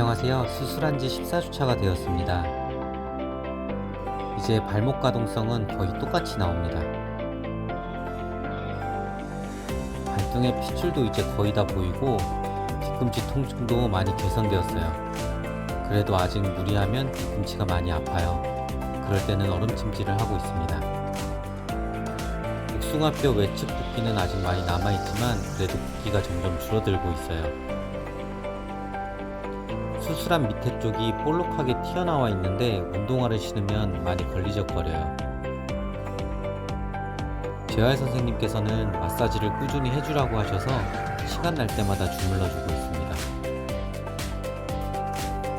안녕하세요. 수술한 지 14주차가 되었습니다. 이제 발목 가동성은 거의 똑같이 나옵니다. 발등의 핏줄도 이제 거의 다 보이고 뒤꿈치 통증도 많이 개선되었어요. 그래도 아직 무리하면 뒤꿈치가 많이 아파요. 그럴 때는 얼음찜질을 하고 있습니다. 복숭아뼈 외측 붓기는 아직 많이 남아있지만 그래도 붓기가 점점 줄어들고 있어요. 수술한 밑에 쪽이 볼록하게 튀어나와 있는데 운동화를 신으면 많이 걸리적거려요. 재활 선생님께서는 마사지를 꾸준히 해주라고 하셔서 시간 날 때마다 주물러주고 있습니다.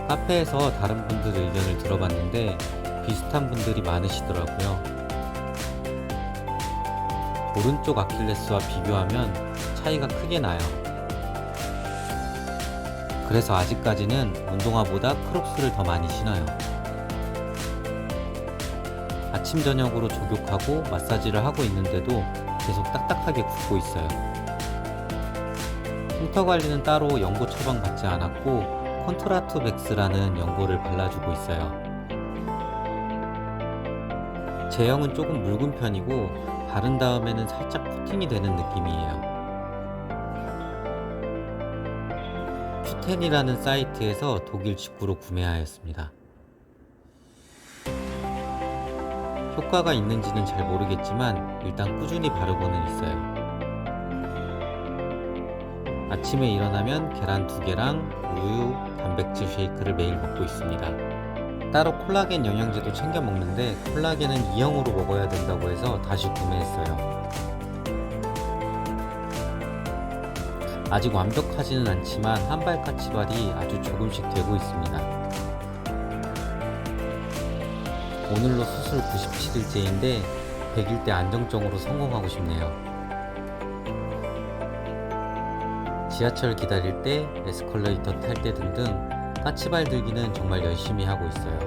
카페에서 다른 분들 의견을 들어봤는데 비슷한 분들이 많으시더라고요. 오른쪽 아킬레스와 비교하면 차이가 크게 나요. 그래서 아직까지는 운동화보다 크록스를 더 많이 신어요. 아침 저녁으로 족욕하고 마사지를 하고 있는데도 계속 딱딱하게 굽고 있어요. 흉터 관리는 따로 연고 처방 받지 않았고 컨트라투 백스라는 연고를 발라주고 있어요. 제형은 조금 묽은 편이고 바른 다음에는 살짝 코팅이 되는 느낌이에요. 큐텐이라는 사이트에서 독일 직구로 구매하였습니다. 효과가 있는지는 잘 모르겠지만 일단 꾸준히 바르고는 있어요. 아침에 일어나면 계란 두 개랑 우유, 단백질 쉐이크를 매일 먹고 있습니다. 따로 콜라겐 영양제도 챙겨 먹는데 콜라겐은 2형으로 먹어야 된다고 해서 다시 구매했어요. 아직 완벽하지는 않지만 한발 까치발이 아주 조금씩 되고 있습니다. 오늘로 수술 97일째인데 100일 때 안정적으로 성공하고 싶네요. 지하철 기다릴 때, 에스컬레이터 탈 때 등등 까치발 들기는 정말 열심히 하고 있어요.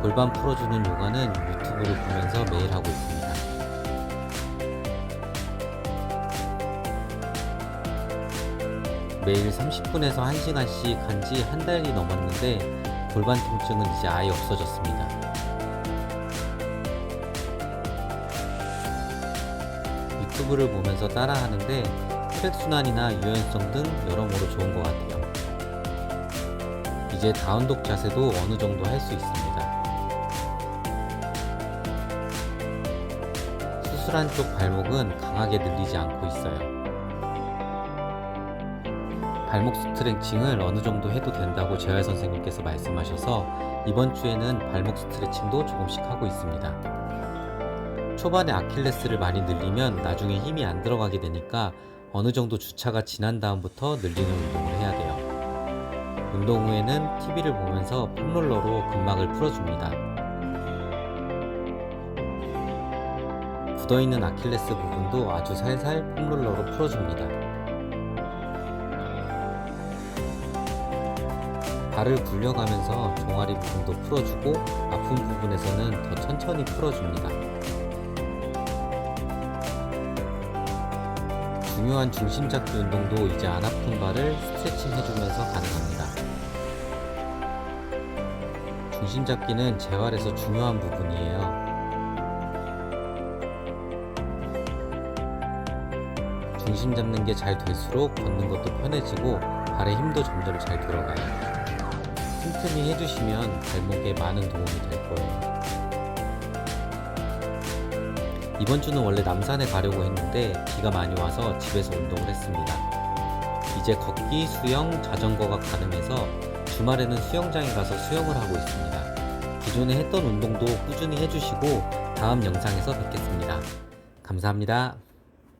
골반 풀어주는 요가는 유튜브를 보면서 매일 하고 있습니다. 매일 30분에서 1시간씩 한 지 한 달이 넘었는데 골반 통증은 이제 아예 없어졌습니다. 유튜브를 보면서 따라하는데 혈액순환이나 유연성 등 여러모로 좋은 것 같아요. 이제 다운독 자세도 어느 정도 할 수 있습니다. 수술한 쪽 발목은 강하게 늘리지 않고 있어요. 발목 스트레칭을 어느 정도 해도 된다고 재활 선생님께서 말씀하셔서 이번 주에는 발목 스트레칭도 조금씩 하고 있습니다. 초반에 아킬레스를 많이 늘리면 나중에 힘이 안 들어가게 되니까 어느 정도 주차가 지난 다음부터 늘리는 운동을 해야 돼요. 운동 후에는 TV를 보면서 폼롤러로 근막을 풀어줍니다. 굳어있는 아킬레스 부분도 아주 살살 폼롤러로 풀어줍니다. 발을 굴려가면서 종아리 부분도 풀어주고 아픈 부분에서는 더 천천히 풀어줍니다. 중요한 중심 잡기 운동도 이제 안 아픈 발을 스트레칭 해주면서 가능합니다. 중심 잡기는 재활에서 중요한 부분이에요. 중심 잡는 게 잘 될수록 걷는 것도 편해지고 발에 힘도 점점 잘 들어가요. 틈틈이 해주시면 발목에 많은 도움이 될 거예요. 이번 주는 원래 남산에 가려고 했는데 비가 많이 와서 집에서 운동을 했습니다. 이제 걷기, 수영, 자전거가 가능해서 주말에는 수영장에 가서 수영을 하고 있습니다. 기존에 했던 운동도 꾸준히 해주시고 다음 영상에서 뵙겠습니다. 감사합니다.